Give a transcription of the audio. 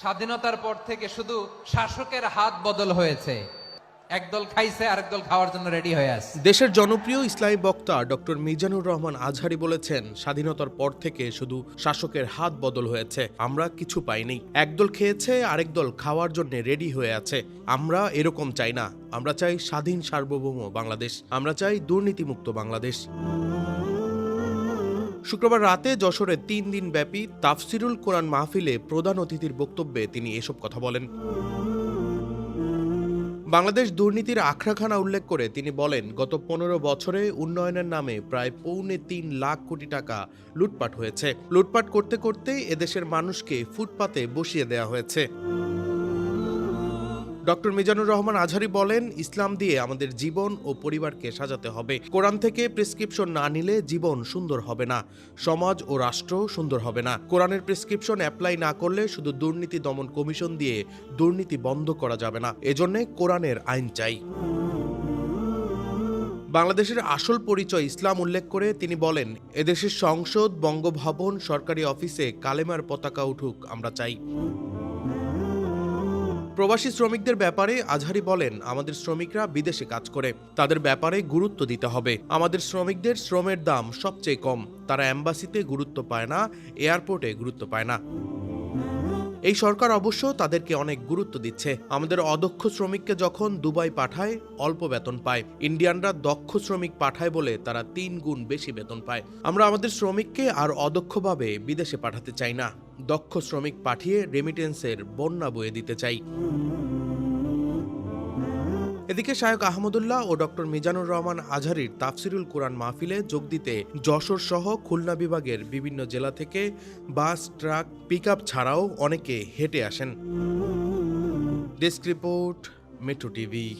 স্বাধীনতার পর থেকে শুধু শাসকের হাত বদল হয়েছে। একদল খাইছে, আরেক দল খাওয়ার জন্য রেডি হয়ে আছে। দেশের জনপ্রিয় ইসলামী বক্তা ডক্টর মিজানুর রহমান আজহারি বলেছেন, স্বাধীনতার পর থেকে শুধু শাসকের হাত বদল হয়েছে, আমরা কিছু পাইনি। একদল খেয়েছে, আরেক দল খাওয়ার জন্য রেডি হয়ে আছে। আমরা এরকম চাই না। আমরা চাই স্বাধীন সার্বভৌম বাংলাদেশ। আমরা চাই দুর্নীতিমুক্ত বাংলাদেশ। শুক্রবার রাতে যশোরে তিন দিন ব্যাপী তাফসিরুল কোরআন মাহফিলে প্রধান অতিথির বক্তব্যে তিনি এসব কথা বলেন। বাংলাদেশ দুর্নীতির আখড়াখানা উল্লেখ করে তিনি বলেন, গত পনেরো বছরে উন্নয়নের নামে প্রায় পৌনে তিন লাখ কোটি টাকা লুটপাট হয়েছে। লুটপাট করতে করতেই এদেশের মানুষকে ফুটপাতে বসিয়ে দেওয়া হয়েছে। ডক্টর মিজানুর রহমান আজহারি বলেন, ইসলাম দিয়ে আমাদের জীবন ও পরিবারকে সাজাতে হবে। কোরআন থেকে প্রেসক্রিপশন না নিলে জীবন সুন্দর হবে না। সমাজ ও রাষ্ট্র সুন্দর হবে না। কোরআনের প্রেসক্রিপশন অ্যাপ্লাই না করলে শুধু দুর্নীতি দমন কমিশন দিয়ে দুর্নীতি বন্ধ করা যাবে না। এজন্যে কোরআনের আইন চাই। বাংলাদেশের আসল পরিচয় ইসলাম উল্লেখ করে তিনি বলেন, এদেশের সংসদ, বঙ্গভবন, সরকারি অফিসে কালেমার পতাকা উঠুক, আমরা চাই। প্রবাসী শ্রমিকদের ব্যাপারে আজহারি বলেন, আমাদের শ্রমিকরা বিদেশে কাজ করে। তাদের ব্যাপারে গুরুত্ব দিতে হবে। আমাদের শ্রমিকদের শ্রমের দাম সবচেয়ে কম। তারা অ্যাম্বাসিতে গুরুত্ব পায় না, এয়ারপোর্টে গুরুত্ব পায় না। এই সরকার অবশ্য তাদেরকে অনেক গুরুত্ব দিচ্ছে। আমাদের অদক্ষ শ্রমিককে যখন দুবাই পাঠায়, অল্প বেতন পায়। ইন্ডিয়ানরা দক্ষ শ্রমিক পাঠায় বলে তারা তিন গুণ বেশি বেতন পায়। আমরা আমাদের শ্রমিককে আর অদক্ষভাবে বিদেশে পাঠাতে চাই না। দক্ষ শ্রমিক পাঠিয়ে রেমিটেন্সের বন্যা বয়ে দিতে চাই। এদিকে শায়ক আহমদুল্লাহ ও ডক্টর মিজানুর রহমান আজহারির তাফসিরুল কোরআন মাহফিলে যোগ দিতে যশোর সহ খুলনা বিভাগের বিভিন্ন জেলা থেকে বাস, ট্রাক পিক ছাড়াও অনেকে হেঁটে আসেন। Desk report, metro TV.